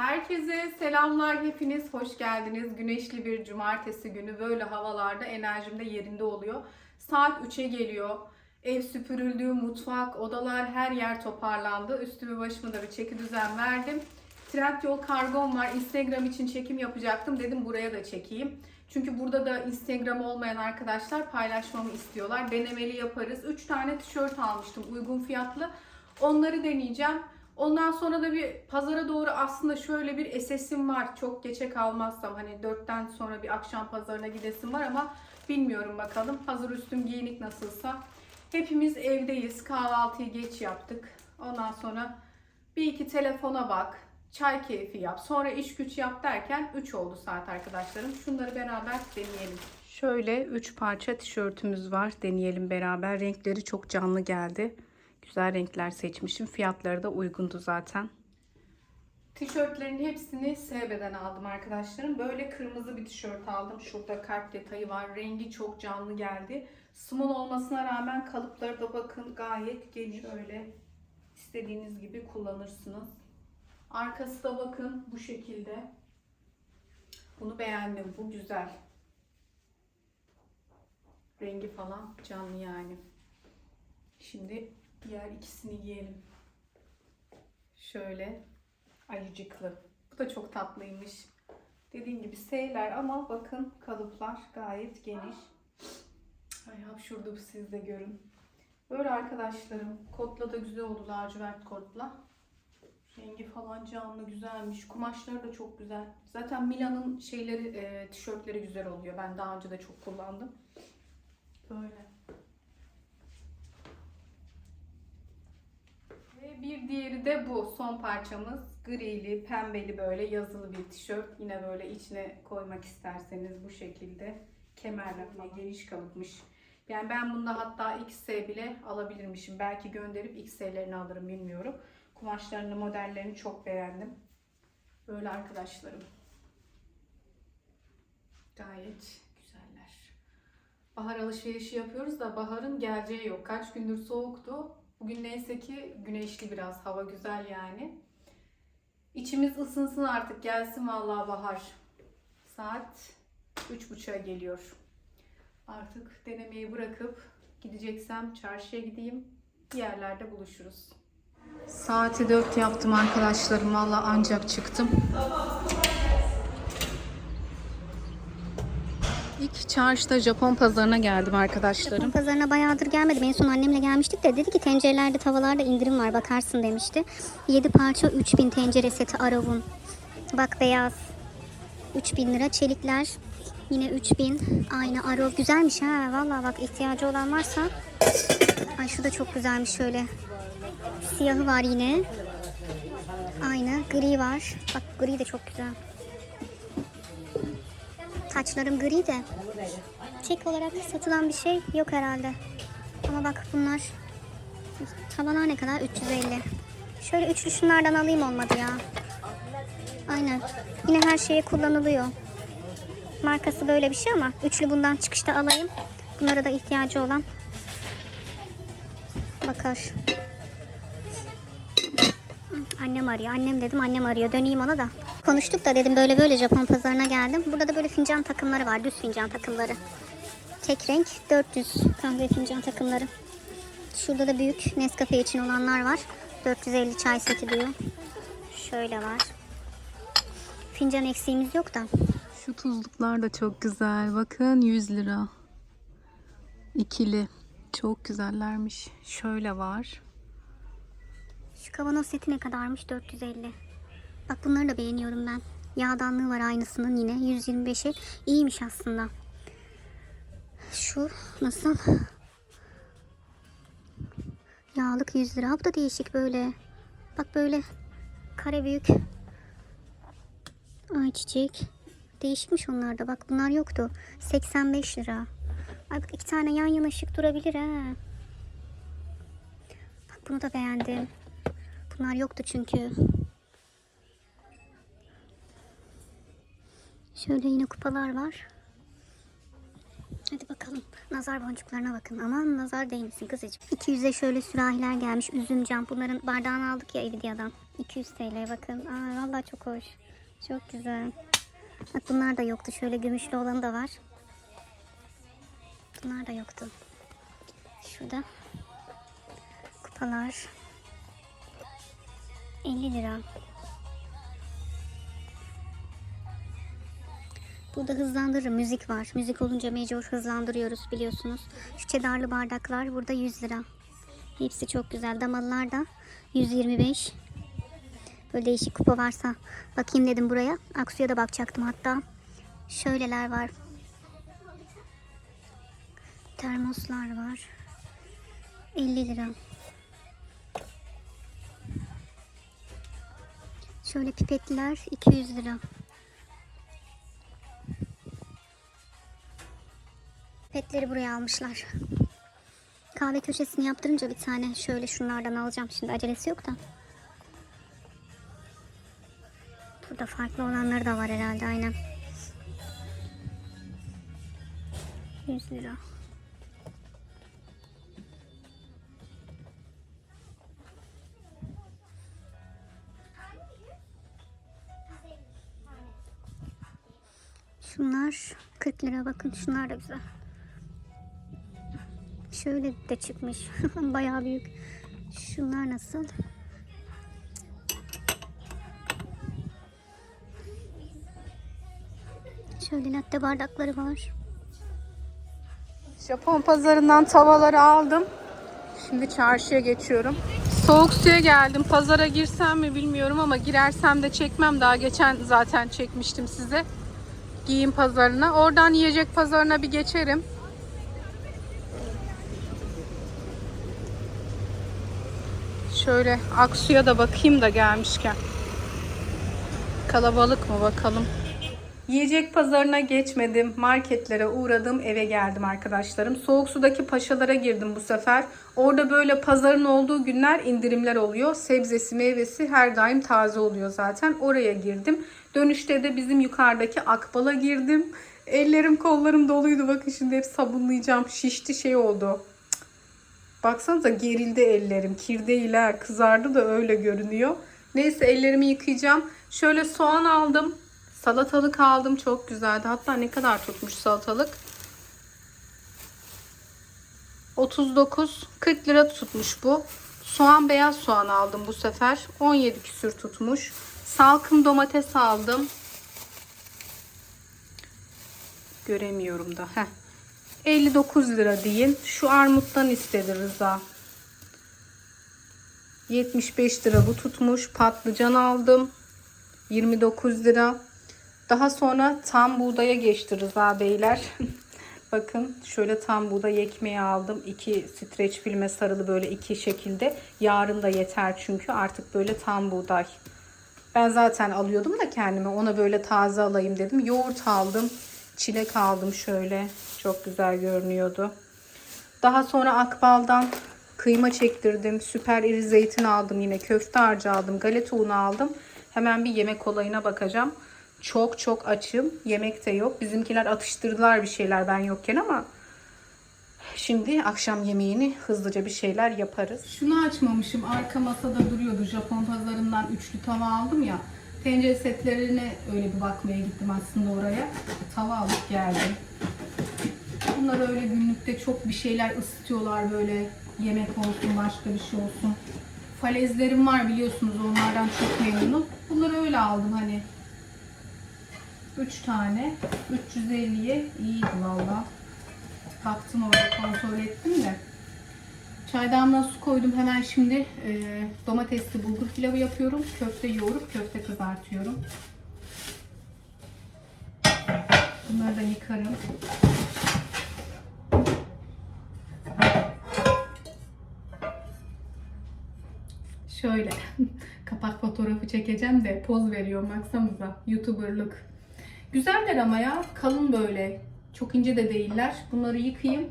Herkese selamlar hepiniz hoş geldiniz. Güneşli bir cumartesi günü böyle havalarda enerjim de yerinde oluyor. Saat 3'e geliyor. Ev süpürüldü, mutfak, odalar her yer toparlandı. Üstümü başımı da bir çeki düzen verdim. Trendyol kargom var. Instagram için çekim yapacaktım. Dedim buraya da çekeyim. Çünkü burada da Instagram olmayan arkadaşlar paylaşmamı istiyorlar. Denemeli yaparız. 3 tane tişört almıştım uygun fiyatlı. Onları deneyeceğim. Ondan sonra da bir pazara doğru aslında şöyle bir esesim var. Çok geçe kalmazsam hani 4'ten sonra bir akşam pazarına gidesim var ama bilmiyorum bakalım. Hazır üstüm giyinik nasılsa. Hepimiz evdeyiz. Kahvaltıyı geç yaptık. Ondan sonra bir iki telefona bak. Çay keyfi yap. Sonra iş güç yap derken 3 oldu saat arkadaşlarım. Şunları beraber deneyelim. Şöyle 3 parça tişörtümüz var. Deneyelim beraber. Renkleri çok canlı geldi. Güzel renkler seçmişim. Fiyatları da uygundu zaten. Tişörtlerin hepsini SB'den aldım arkadaşlarım. Böyle kırmızı bir tişört aldım. Şurada kalp detayı var. Rengi çok canlı geldi. Small olmasına rağmen kalıpları da bakın gayet geniş. Şöyle istediğiniz gibi kullanırsınız. Arkası da bakın bu şekilde. Bunu beğendim. Bu güzel. Rengi falan canlı yani. Şimdi diğer ikisini giyelim. Şöyle ayıcıklı. Bu da çok tatlıymış. Dediğim gibi S'ler ama bakın kalıplar gayet geniş. Ay hapşurdu siz de görün. Böyle arkadaşlarım. Kotla da güzel oldu lacivert kotla. Rengi falan canlı güzelmiş. Kumaşları da çok güzel. Zaten Mila'nın şeyleri, e, tişörtleri güzel oluyor. Ben daha önce de çok kullandım. Böyle. Ve bir diğeri de bu son parçamız. Grili, pembeli böyle yazılı bir tişört. Yine böyle içine koymak isterseniz bu şekilde. Kemerle falan geniş kalıpmış. Yani ben bunda hatta XS bile alabilirmişim. Belki gönderip XS'lerini alırım bilmiyorum. Kumaşlarını, modellerini çok beğendim. Böyle arkadaşlarım. Gayet güzeller. Bahar alışverişi yapıyoruz da baharın geleceği yok. Kaç gündür soğuktu. Bugün neyse ki güneşli biraz. Hava güzel yani. İçimiz ısınsın artık. Gelsin vallahi bahar. Saat 3.30'a geliyor. Artık denemeyi bırakıp gideceksem çarşıya gideyim. Bir yerlerde buluşuruz. Saati 4 yaptım arkadaşlarım. Valla ancak çıktım. İlk çarşıda Japon pazarına geldim arkadaşlarım. Japon pazarına bayağıdır gelmedim. En son annemle gelmiştik de dedi ki tencerelerde tavalarda indirim var bakarsın demişti. 7 parça 3000 tencere seti Aravun. Bak beyaz. 3000 lira çelikler. Yine 3000. Aynı Arov güzelmiş ha. Vallahi bak ihtiyacı olan varsa. Ay şu da çok güzelmiş şöyle. Siyahı var yine. Aynı gri var. Bak gri de çok güzel. Taçlarım gri de. Tek olarak satılan bir şey yok herhalde. Ama bak bunlar tavanlar ne kadar? 350. Şöyle üçlü şunlardan alayım olmadı ya. Aynen. Yine her şeye kullanılıyor. Markası böyle bir şey ama üçlü bundan çıkışta alayım. Bunlara da ihtiyacı olan bakar. Annem arıyor. Annem dedim annem arıyor. Döneyim ona da. Konuştuk da dedim böyle böyle Japon pazarına geldim. Burada da böyle fincan takımları var. Düz fincan takımları. Tek renk 400 kahve fincan takımları. Şurada da büyük Nescafe için olanlar var. 450 çay seti diyor. Şöyle var. Fincan eksiğimiz yok da. Şu tuzluklar da çok güzel. Bakın 100 lira. İkili. Çok güzellermiş. Şöyle var. Şu kavanoz seti ne kadarmış? 450. Bak bunları da beğeniyorum ben. Yağdanlığı var aynısının yine. 125'i. İyiymiş aslında. Şu nasıl? Yağlık 100 lira. Bu da değişik böyle. Bak böyle kare büyük. Ayçiçek. Değişikmiş onlar da. Bak bunlar yoktu. 85 lira. Ay bak iki tane yan yana şık durabilir ha. Bak bunu da beğendim. Bunlar yoktu çünkü. Şöyle yine kupalar var. Hadi bakalım. Nazar boncuklarına bakın. Aman nazar değmesin kızıcık. 200'e şöyle sürahiler gelmiş. Üzüm cam. Bunların bardağını aldık ya Evidia'dan. 200 TL bakın. Aa, vallahi çok hoş. Çok güzel. Bak bunlar da yoktu. Şöyle gümüşlü olanı da var. Bunlar da yoktu. Şurada kupalar 50 lira. Burada hızlandırır müzik var. Müzik olunca mecbur hızlandırıyoruz biliyorsunuz. Şu çedarlı bardaklar burada 100 lira. Hepsi çok güzel. Damalılar da 125. Böyle değişik kupa varsa bakayım dedim buraya. Aksu'ya da bakacaktım hatta. Şöyleler var. Termoslar var. 50 lira. Şöyle pipetler 200 lira. Petleri buraya almışlar. Kahve köşesini yaptırınca bir tane şöyle şunlardan alacağım. Şimdi acelesi yok da. Burada farklı olanları da var herhalde aynen. 100 lira. Şunlar 40 lira bakın şunlar da güzel. Şöyle de çıkmış. Bayağı büyük. Şunlar nasıl? Şöyle latte bardakları var. Japon pazarından tavaları aldım. Şimdi çarşıya geçiyorum. Soğuk suya geldim. Pazara girsem mi bilmiyorum ama girersem de çekmem. Daha geçen zaten çekmiştim size. Giyim pazarına. Oradan yiyecek pazarına bir geçerim. Şöyle Aksu'ya da bakayım da gelmişken. Kalabalık mı bakalım. Yiyecek pazarına geçmedim. Marketlere uğradım. Eve geldim arkadaşlarım. Soğuk sudaki paşalara girdim bu sefer. Orada böyle pazarın olduğu günler indirimler oluyor. Sebzesi meyvesi her daim taze oluyor zaten. Oraya girdim. Dönüşte de bizim yukarıdaki Akbal'a girdim. Ellerim kollarım doluydu. Bakın şimdi hep sabunlayacağım. Şişti şey oldu. Baksanıza gerildi ellerim. Kirdeyiler kızardı da öyle görünüyor. Neyse ellerimi yıkayacağım. Şöyle soğan aldım. Salatalık aldım. Çok güzeldi. Hatta ne kadar tutmuş salatalık? 39 40 lira tutmuş bu. Soğan beyaz soğan aldım bu sefer. 17 küsür tutmuş. Salkım domates aldım. Göremiyorum da. Heh. 59 lira deyin. Şu armuttan istedi Rıza. 75 lira bu tutmuş. Patlıcan aldım. 29 lira. Daha sonra tam buğdaya geçti Rıza Beyler. Bakın şöyle tam buğday ekmeği aldım. İki streç filme sarılı böyle iki şekilde. Yarın da yeter çünkü artık böyle tam buğday. Ben zaten alıyordum da kendime. Ona böyle taze alayım dedim. Yoğurt aldım. Çilek aldım şöyle. Çok güzel görünüyordu. Daha sonra Akbal'dan kıyma çektirdim. Süper iri zeytin aldım yine. Köfte harcı aldım. Galeta unu aldım. Hemen bir yemek olayına bakacağım. Çok çok açım. Yemek de yok. Bizimkiler atıştırdılar bir şeyler ben yokken ama şimdi akşam yemeğini hızlıca bir şeyler yaparız. Şunu açmamışım. Arka masada duruyordu. Japon pazarından üçlü tava aldım ya. Tencere setlerine öyle bir bakmaya gittim aslında oraya. Tava alıp geldim. Bunlar öyle günlükte çok bir şeyler ısıtıyorlar böyle. Yemek olsun, başka bir şey olsun. Falezlerim var biliyorsunuz onlardan çok memnunum. Bunları öyle aldım hani 3 tane. 350'ye iyiydi valla. Baktım orada kontrol ettim de. Çaydanlığa su koydum. Hemen şimdi e, domatesli bulgur pilavı yapıyorum. Köfte yoğurup köfte kızartıyorum. Bunları da yıkarım. Şöyle kapak fotoğrafı çekeceğim de poz veriyorum baksanıza. Youtuberlık. Güzeller ama ya. Kalın böyle. Çok ince de değiller. Bunları yıkayayım.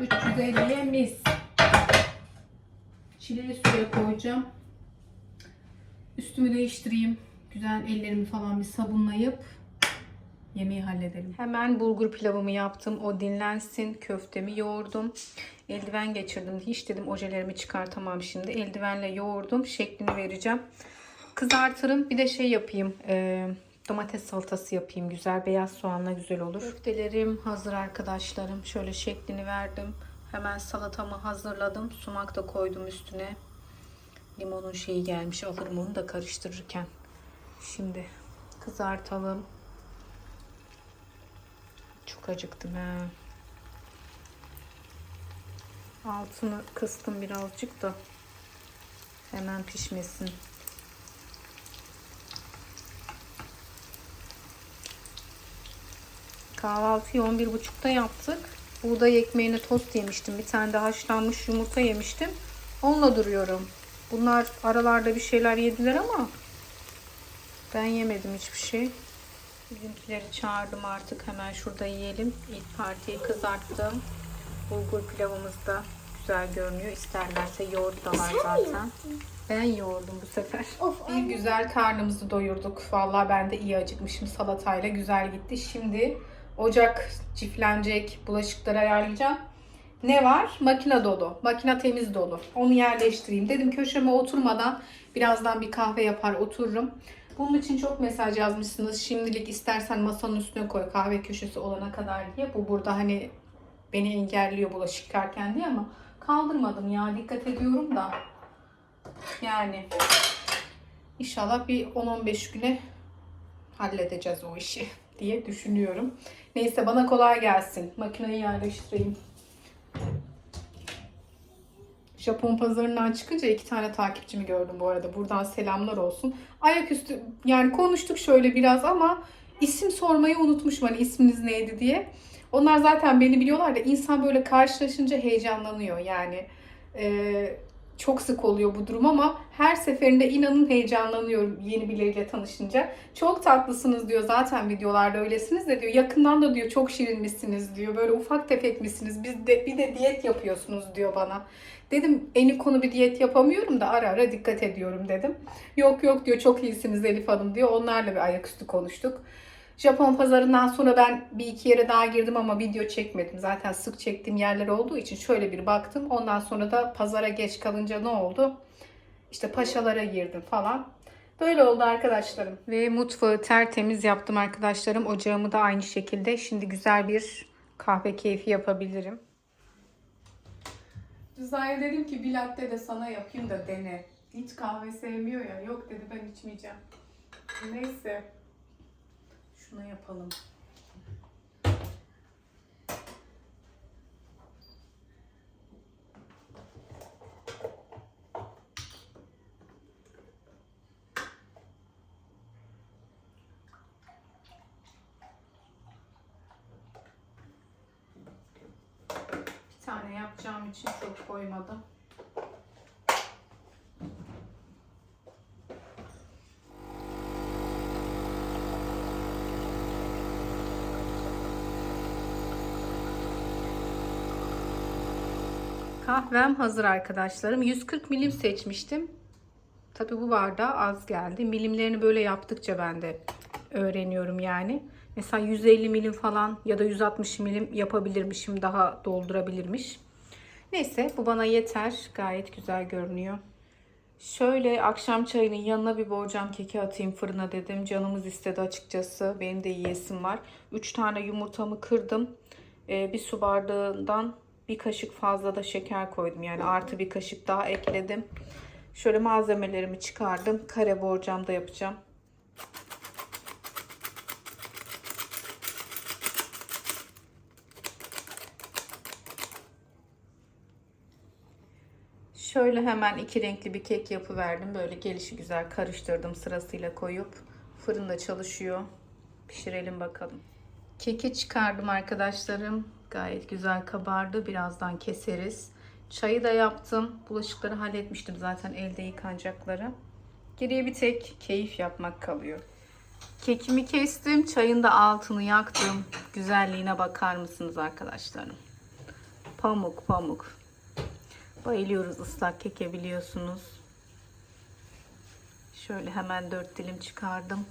350'ye mis. Çileli suya koyacağım. Üstümü değiştireyim. Güzel ellerimi falan bir sabunlayıp Yemeği halledelim. Hemen bulgur pilavımı yaptım. O dinlensin. Köftemi yoğurdum. Eldiven geçirdim. Hiç dedim ojelerimi çıkartamam şimdi. Eldivenle yoğurdum. Şeklini vereceğim. Kızartırım. Bir de şey yapayım. e, domates salatası yapayım. Güzel beyaz soğanla güzel olur. Köftelerim hazır arkadaşlarım. Şöyle şeklini verdim. Hemen salatamı hazırladım. Sumak da koydum üstüne. Limonun şeyi gelmiş. Alırım onu da karıştırırken. Şimdi kızartalım. Çok acıktım ha. Altını kıstım birazcık da hemen pişmesin. Kahvaltıyı 11.30'da yaptık. Buğday ekmeğine tost yemiştim. Bir tane de haşlanmış yumurta yemiştim. Onunla duruyorum. Bunlar aralarda bir şeyler yediler ama ben yemedim hiçbir şey. Bizimkileri çağırdım artık. Hemen şurada yiyelim. İlk partiyi kızarttım. Bulgur pilavımız da güzel görünüyor. İsterlerse yoğurt da var zaten. Ben yoğurdum bu sefer. Of, Bir güzel karnımızı doyurduk. Vallahi ben de iyi acıkmışım. Salatayla güzel gitti. Şimdi ocak çiftlenecek. Bulaşıkları ayarlayacağım. Ne var? Makine dolu. Makine temiz dolu. Onu yerleştireyim. Dedim köşeme oturmadan birazdan bir kahve yapar otururum. Bunun için çok mesaj yazmışsınız. Şimdilik istersen masanın üstüne koy kahve köşesi olana kadar diye. Bu burada hani beni engelliyor bulaşık yıkarken diye ama kaldırmadım ya. Dikkat ediyorum da. Yani inşallah bir 10-15 güne halledeceğiz o işi diye düşünüyorum. Neyse bana kolay gelsin. Makineyi yerleştireyim. Japon pazarından çıkınca iki tane takipçimi gördüm bu arada. Buradan selamlar olsun. Ayaküstü yani konuştuk şöyle biraz ama isim sormayı unutmuşum hani isminiz neydi diye. Onlar zaten beni biliyorlar da insan böyle karşılaşınca heyecanlanıyor yani. Ee, çok sık oluyor bu durum ama her seferinde inanın heyecanlanıyorum yeni birileriyle tanışınca. Çok tatlısınız diyor zaten videolarda öylesiniz de diyor. Yakından da diyor çok şirinmişsiniz diyor. Böyle ufak tefek misiniz? Biz de bir de diyet yapıyorsunuz diyor bana. Dedim eni konu bir diyet yapamıyorum da ara ara dikkat ediyorum dedim. Yok yok diyor çok iyisiniz Elif Hanım diyor. Onlarla bir ayaküstü konuştuk. Japon pazarından sonra ben bir iki yere daha girdim ama video çekmedim. Zaten sık çektiğim yerler olduğu için şöyle bir baktım. Ondan sonra da pazara geç kalınca ne oldu? İşte paşalara girdim falan. Böyle oldu arkadaşlarım. Ve mutfağı tertemiz yaptım arkadaşlarım. Ocağımı da aynı şekilde. Şimdi güzel bir kahve keyfi yapabilirim. Rıza'ya dedim ki bir latte de sana yapayım da dene. Hiç kahve sevmiyor ya. Yok dedi ben içmeyeceğim. Neyse. Şunu yapalım. Bir tane yapacağım için çok koymadım. Kahvem hazır arkadaşlarım. 140 milim seçmiştim. Tabi bu bardağa az geldi. Milimlerini böyle yaptıkça ben de öğreniyorum yani. Mesela 150 milim falan ya da 160 milim yapabilirmişim. Daha doldurabilirmiş. Neyse bu bana yeter. Gayet güzel görünüyor. Şöyle akşam çayının yanına bir borcam keki atayım fırına dedim. Canımız istedi açıkçası. Benim de yiyesim var. 3 tane yumurtamı kırdım. Ee, bir su bardağından bir kaşık fazla da şeker koydum. Yani artı bir kaşık daha ekledim. Şöyle malzemelerimi çıkardım. Kare borcamda yapacağım. Şöyle hemen iki renkli bir kek yapıverdim. Böyle gelişi güzel karıştırdım sırasıyla koyup. Fırında çalışıyor. Pişirelim bakalım. Keki çıkardım arkadaşlarım. Gayet güzel kabardı. Birazdan keseriz. Çayı da yaptım. Bulaşıkları halletmiştim zaten elde yıkanacakları. Geriye bir tek keyif yapmak kalıyor. Kekimi kestim. Çayın da altını yaktım. Güzelliğine bakar mısınız arkadaşlarım? Pamuk pamuk. Bayılıyoruz ıslak keke biliyorsunuz. Şöyle hemen dört dilim çıkardım.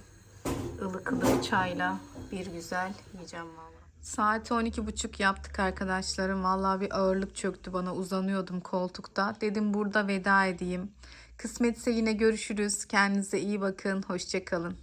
ılık ılık çayla bir güzel yiyeceğim valla. Saat 12.30 yaptık arkadaşlarım. Vallahi bir ağırlık çöktü bana. Uzanıyordum koltukta. Dedim burada veda edeyim. Kısmetse yine görüşürüz. Kendinize iyi bakın. Hoşçakalın.